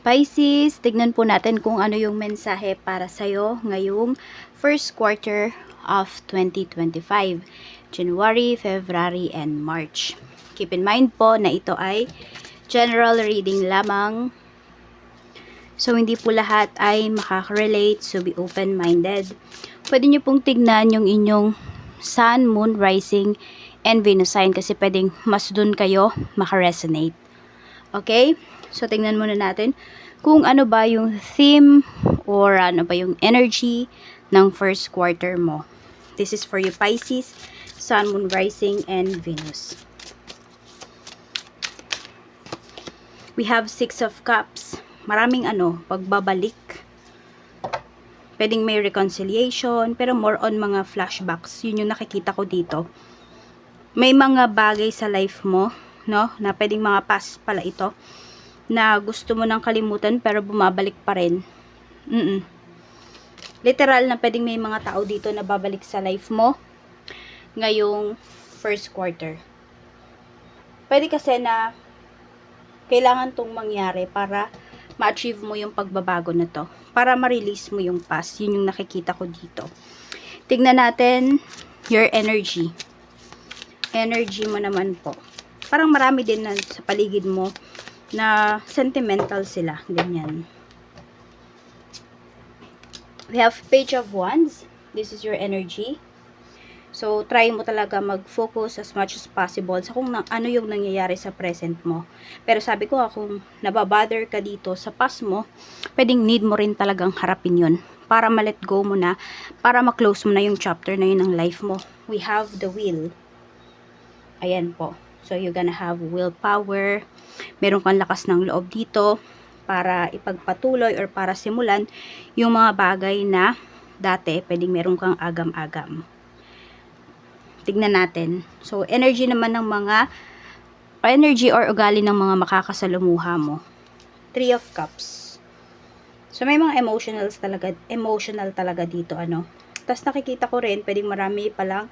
Pisces, tignan po natin kung ano yung mensahe para sa'yo ngayong first quarter of 2025. January, February, and March. Keep in mind po na ito ay general reading lamang. So, hindi po lahat ay makaka-relate. So, be open-minded. Pwede nyo pong tignan yung inyong sun, moon, rising, and Venus sign kasi pwedeng mas dun kayo makaresonate. Okay? So, tingnan muna natin kung ano ba yung theme or ano ba yung energy ng first quarter mo. This is for you Pisces, Sun, Moon, Rising, and Venus. We have Six of Cups. Maraming ano, pagbabalik. Pwedeng may reconciliation, pero more on mga flashbacks. Yun yung nakikita ko dito. May mga bagay sa life mo, no, na pwedeng mga past pala ito, na gusto mo nang kalimutan pero bumabalik pa rin. Mm Literal na pwedeng may mga tao dito na babalik sa life mo ngayong first quarter. Pwede kasi na kailangan tong mangyari para ma-achieve mo yung pagbabago na to. Para ma-release mo yung past. Yun yung nakikita ko dito. Tignan natin your energy. Energy mo naman po. Parang marami din na sa paligid mo na sentimental sila. Ganyan. We have page of wands. This is your energy. So, try mo talaga mag-focus as much as possible sa kung na, ano yung nangyayari sa present mo. Pero sabi ko, kung nababother ka dito sa past mo, pwedeng need mo rin talagang harapin yun. Para ma-let go mo na, para ma-close mo na yung chapter na yun ng life mo. We have the will. Ayan po. So, you're gonna have willpower. Meron kang lakas ng loob dito para ipagpatuloy or para simulan yung mga bagay na dati pwedeng meron kang agam-agam. Tignan natin. So, energy naman ng mga energy or ugali ng mga makakasalumuha mo. Three of Cups. So, may mga emotionals talaga, emotional talaga dito, ano. Tapos nakikita ko rin, pwedeng marami palang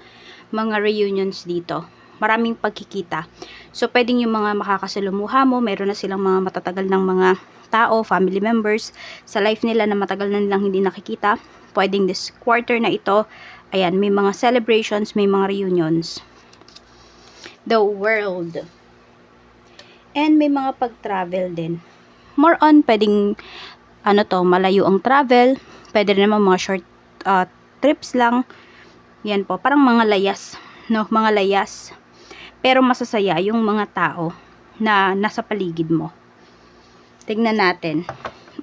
mga reunions dito. Maraming pagkikita. So, pwedeng yung mga makakasalumuha mo, meron na silang mga matatagal ng mga tao, family members, sa life nila na matagal na nilang hindi nakikita. Pwedeng this quarter na ito, ayan, may mga celebrations, may mga reunions. The world. And may mga pag-travel din. More on, pwedeng, ano to, malayo ang travel. Pwede rin naman mga short uh, trips lang. Yan po, parang mga layas. No, mga layas. Pero masasaya yung mga tao na nasa paligid mo. Tignan natin.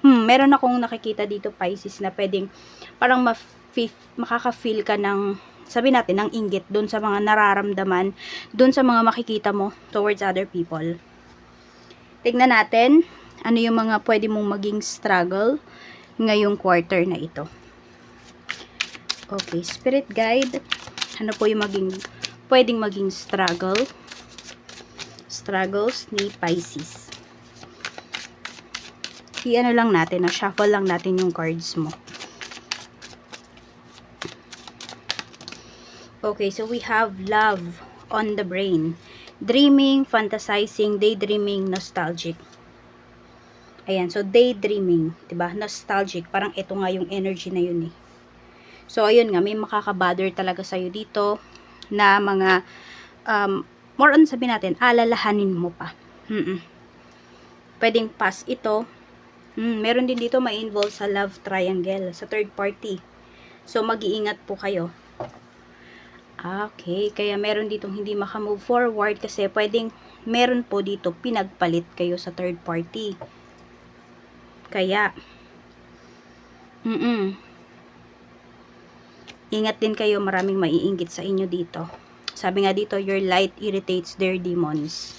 Hmm, meron akong nakikita dito Pisces na pwedeng parang ma makaka-feel ka ng sabi natin ng inggit doon sa mga nararamdaman, doon sa mga makikita mo towards other people. Tignan natin ano yung mga pwede mong maging struggle ngayong quarter na ito. Okay, spirit guide. Ano po yung maging pwedeng maging struggle? Struggles ni Pisces. I-ano lang natin, na shuffle lang natin yung cards mo. Okay, so we have love on the brain. Dreaming, fantasizing, daydreaming, nostalgic. Ayan, so daydreaming, 'di ba? Nostalgic, parang ito nga yung energy na yun eh. So ayun nga, may makaka-bother talaga sa dito na mga um, more on sabi natin, alalahanin mo pa. Mm -mm. Pwedeng pass ito. Mm, meron din dito ma-involve sa love triangle, sa third party. So mag-iingat po kayo. Okay, kaya meron ditong hindi makamove forward kasi pwedeng meron po dito pinagpalit kayo sa third party. Kaya, mm, -mm. Ingat din kayo, maraming maiinggit sa inyo dito. Sabi nga dito, your light irritates their demons.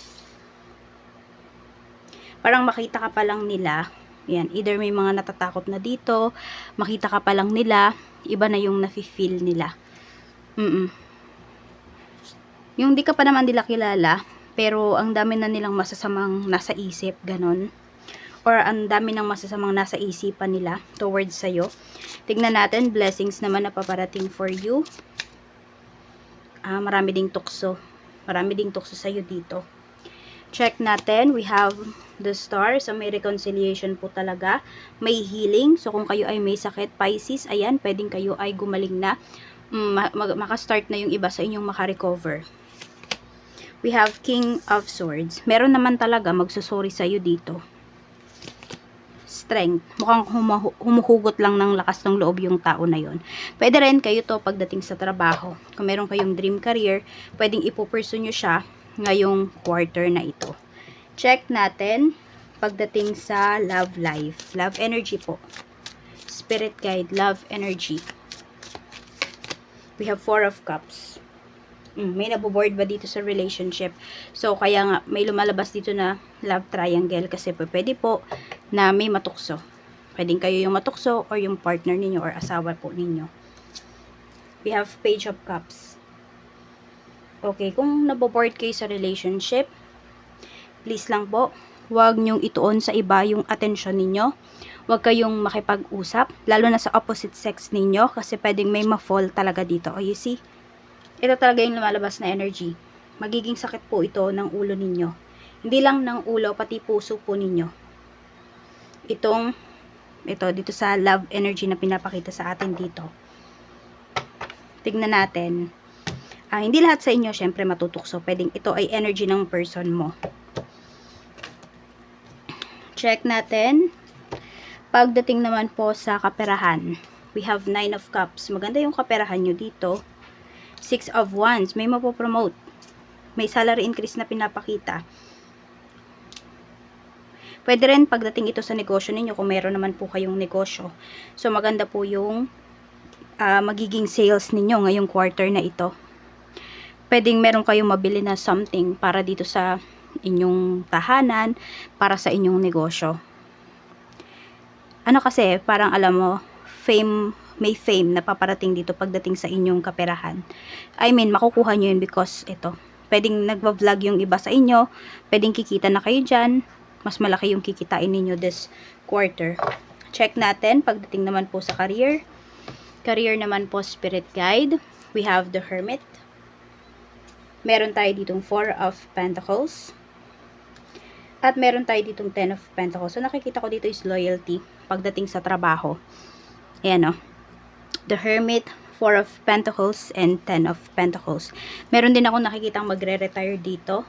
Parang makita ka pa lang nila, yan, either may mga natatakot na dito, makita ka pa lang nila, iba na yung nafe-feel nila. Mm, -mm yung di ka pa naman nila kilala, pero ang dami na nilang masasamang nasa isip, ganon. Or ang dami ng masasamang nasa isipan nila towards sa'yo. Tignan natin, blessings naman na paparating for you. Ah, marami ding tukso. Marami ding tukso sa'yo dito. Check natin. We have the star. So, may reconciliation po talaga. May healing. So, kung kayo ay may sakit, Pisces, ayan, pwedeng kayo ay gumaling na. Mm, makastart na yung iba sa inyong makarecover. We have King of Swords. Meron naman talaga magsusori sa'yo dito. Strength. Mukhang humuhugot lang ng lakas ng loob yung tao na yon. Pwede rin kayo to pagdating sa trabaho. Kung meron kayong dream career, pwedeng ipupursue nyo siya ngayong quarter na ito. Check natin pagdating sa love life. Love energy po. Spirit guide, love energy. We have four of cups. Mm, may naboboard ba dito sa relationship? So, kaya nga, may lumalabas dito na love triangle kasi po, pwede po na may matukso. Pwedeng kayo yung matukso or yung partner ninyo or asawa po ninyo. We have page of cups. Okay, kung naboboard kayo sa relationship, please lang po, huwag nyong ituon sa iba yung atensyon ninyo. Huwag kayong makipag-usap, lalo na sa opposite sex ninyo kasi pwedeng may ma-fall talaga dito. Oh, you see? Ito talaga yung lumalabas na energy. Magiging sakit po ito ng ulo ninyo. Hindi lang ng ulo, pati puso po ninyo. Itong, ito, dito sa love energy na pinapakita sa atin dito. Tignan natin. Ah, hindi lahat sa inyo, syempre, matutukso. Pwedeng ito ay energy ng person mo. Check natin. Pagdating naman po sa kaperahan, we have nine of cups. Maganda yung kaperahan nyo dito. Six of wands, may mapopromote. May salary increase na pinapakita. Pwede rin pagdating ito sa negosyo ninyo kung meron naman po kayong negosyo. So maganda po yung ah, magiging sales ninyo ngayong quarter na ito. Pwedeng meron kayong mabili na something para dito sa inyong tahanan, para sa inyong negosyo. Ano kasi, parang alam mo, fame, may fame na paparating dito pagdating sa inyong kaperahan. I mean, makukuha nyo yun because ito, pwedeng nagva-vlog yung iba sa inyo, pwedeng kikita na kayo dyan, mas malaki yung kikitain ninyo this quarter. Check natin, pagdating naman po sa career. Career naman po, spirit guide. We have the hermit. Meron tayo ditong four of pentacles. At meron tayo ditong ten of pentacles. So, nakikita ko dito is loyalty pagdating sa trabaho. Ayan o. The hermit, four of pentacles, and ten of pentacles. Meron din ako nakikitang magre-retire dito.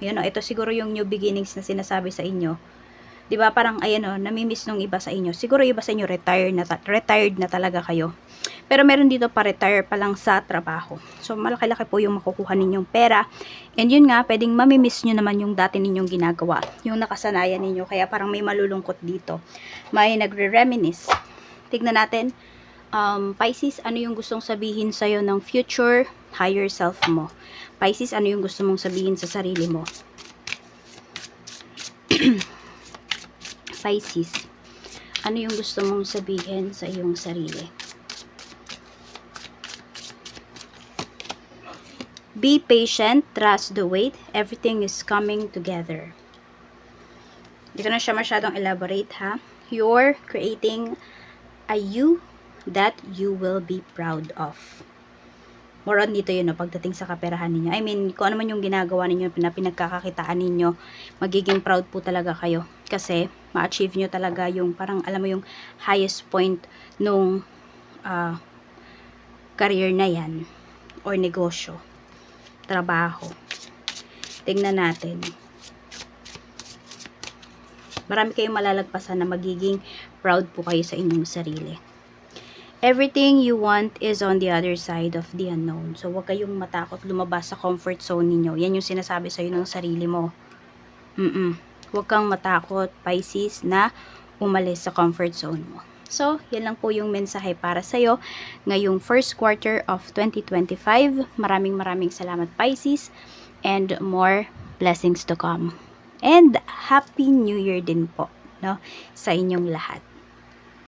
Ayan o, ito siguro yung new beginnings na sinasabi sa inyo. 'Di ba parang ayan o, namimiss nung iba sa inyo. Siguro iba sa inyo retired na, retired na talaga kayo. Pero meron dito pa retire pa lang sa trabaho. So malaki-laki po yung makukuha ninyong pera. And yun nga, pwedeng mamimiss nyo naman yung dati ninyong ginagawa. Yung nakasanayan ninyo. Kaya parang may malulungkot dito. May nagre-reminisce. Tignan natin. Um, Pisces, ano yung gustong sabihin sa'yo ng future higher self mo? Pisces, ano yung gusto mong sabihin sa sarili mo? Pisces, ano yung gusto mong sabihin sa iyong sarili? Be patient, trust the wait, everything is coming together. Dito na siya masyadong elaborate ha. You're creating a you that you will be proud of. More on dito yun, no, pagdating sa kaperahan ninyo. I mean, kung ano man yung ginagawa ninyo na pinagkakakitaan ninyo, magiging proud po talaga kayo. Kasi, ma-achieve nyo talaga yung parang, alam mo yung highest point nung ah, career na yan or negosyo, trabaho. Tingnan natin. Marami kayong malalagpasan na magiging proud po kayo sa inyong sarili. Everything you want is on the other side of the unknown. So, huwag kayong matakot lumabas sa comfort zone ninyo. Yan yung sinasabi sa'yo ng sarili mo. Mm-mm. Huwag kang matakot, Pisces, na umalis sa comfort zone mo. So, yan lang po yung mensahe para sa'yo ngayong first quarter of 2025. Maraming maraming salamat, Pisces, and more blessings to come. And Happy New Year din po, no, sa inyong lahat.